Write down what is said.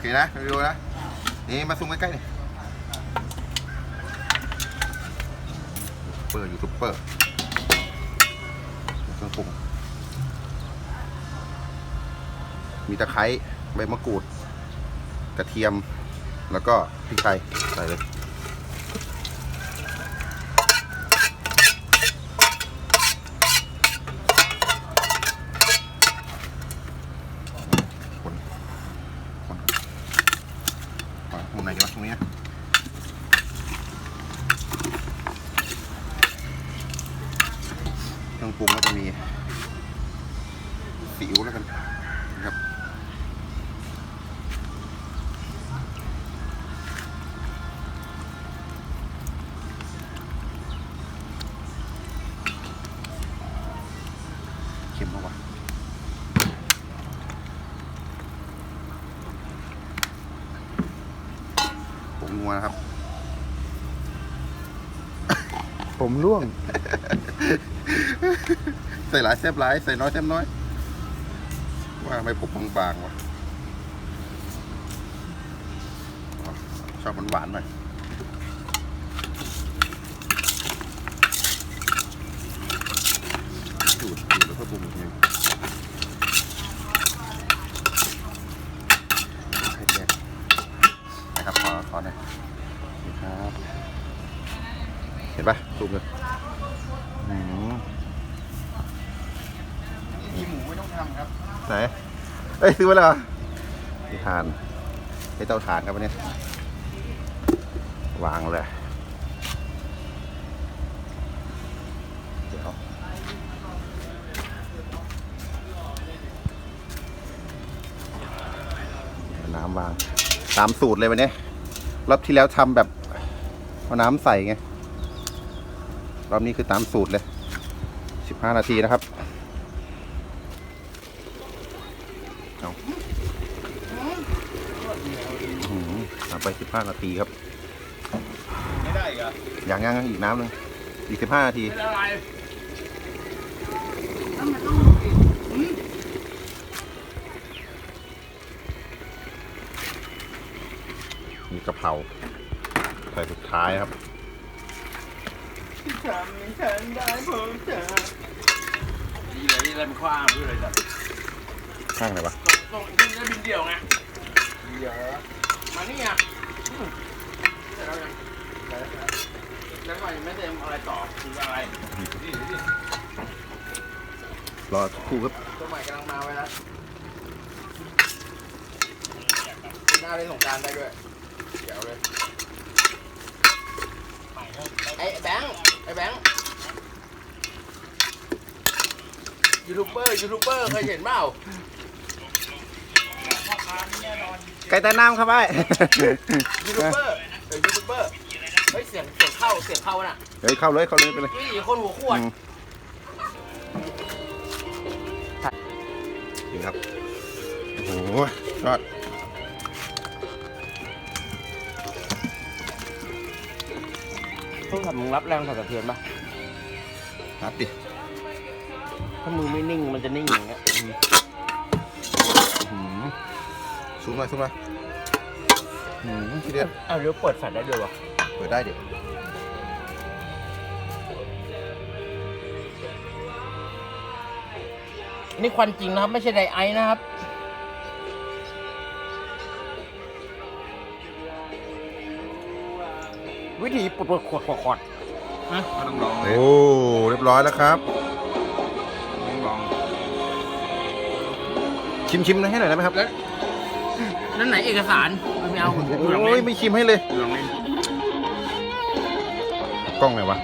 เคนะวิดีโอนะ นี่มาซูมใกล้ๆนี่เปิดยูทูบเปอร์เครื่องปรุง มีตะไคร้ใบมะกรูด กระเทียม แล้วก็พริกไทยใส่เลย คนคนอะมุมไหนดีวะตรงนี้นะเค รื่องปรุงก็จะมีซีอิ๊วแล้วกันนะครับเค็มปะวะผมงัวนะครับ ผมร่วง ใส่หลายแซบหลาย ใส่น้อยแซบน้อย ว่าไม่ผมบางๆวะอ๋อชอบหวานๆหน่อยดูดดูดแล้วก็ปรุงอีกทีให้แกงนะครับขอขอหน่อยนี่ครับ เห็นปะซูมเลยอืมหมูไม่ต้อง ทำครับไหนเอ้ยซื้อไว้แล้วเหรอนี่ทานใช้เตาถ่านครับวันนี้ วางเลยเดี๋ยวน้ำวางตามสูตรเลยวันนี้รอบที่แล้วทำแบบเอาน้ำใส่ไงรอบนี้คือตามสูตรเลย 15 นาทีนะครับ เอาอื้อหือทำไป15นาทีครับ ไม่ได้อีกเหรออย่างงั้นอีกน้ำหนึงอีก15นาที เป็นอะไรมีกะเพราใส่สุดท้ายครับ ทำให้ฉันได้พบเธอ ดีเลยนี่เล่นคว้างด้วยเลยจ้ะ ข้างไหนวะส่งขึ้นได้บินเดี่ยวไงเดี๋ยวมานี่อะอืมเสร็จแล้วยังแล้วก็ยังไม่เต็มอะไรต่อคืออะไรนี่นี่รอสักครู่ครับตัวใหม่กำลังมาไว้แล้วหน้าเล่นสงกรารได้ด้วยเดี๋ยวเลยไอ้แบงค์ไอ้แบงค์ยูทูบเบอร์ยูทูบเบอร์เคยเห็นเปล่า ไก่ใต้น้ำครับไอ้ยูทูบเบอร์เออยูทูบเบอร์เฮ้ยเสียงเสียงเข้าเสียงเข้าน่ะเฮ้ยเข้าเลยเข้าเลยไปเลยนี่คนหัวขวดอืมนี่ครับโอ้โหยอดต้องทำมึงรับแรงสั่นสะเทือนปะนัดดิถ้ามือไม่นิ่งมันจะนิ่งอย่างเงี้ยอื้อหือ ซูมหน่อยซูมหน่อยอื้อหือทีเดียวอ้าวเดี๋ยวเปิดแฟลชได้ด้วยวะเปิดได้ดินี่ควันจริงนะครับ ไม่ใช่ไดไอซ์นะครับ วิธีปลดขวดขวดขวดนะไม่ต้องลองเลยโอ้เรียบร้อยแล้วครับ ไม่ต้องลอง ชิมชิมๆให้หน่อยได้ไหมครับ นั่นไหนเอกสารไม่เอาโอ้ยไม่ชิมให้เลยลองเล่นกล้องไหนวะ